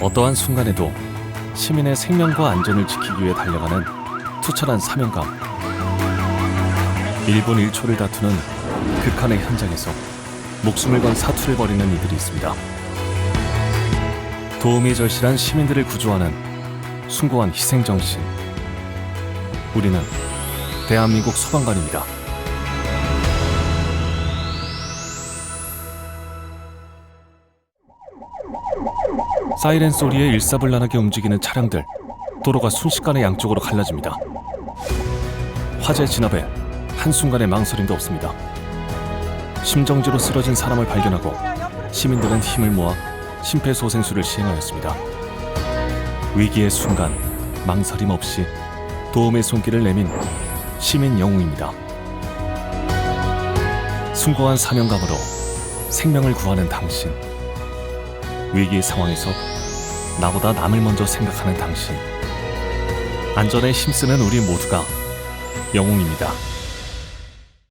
어떠한 순간에도 시민의 생명과 안전을 지키기 위해 달려가는 투철한 사명감. 1분 1초를 다투는 극한의 현장에서 목숨을 건 사투를 벌이는 이들이 있습니다. 도움이 절실한 시민들을 구조하는 숭고한 희생정신. 우리는 대한민국 소방관입니다. 사이렌 소리에 일사불란하게 움직이는 차량들. 도로가 순식간에 양쪽으로 갈라집니다. 화재 진압에 한순간의 망설임도 없습니다. 심정지로 쓰러진 사람을 발견하고 시민들은 힘을 모아 심폐소생술을 시행하였습니다. 위기의 순간 망설임 없이 도움의 손길을 내민 시민 영웅입니다. 숭고한 사명감으로 생명을 구하는 당신 위기 상황에서 나보다 남을 먼저 생각하는 당신. 안전에 힘쓰는 우리 모두가 영웅입니다.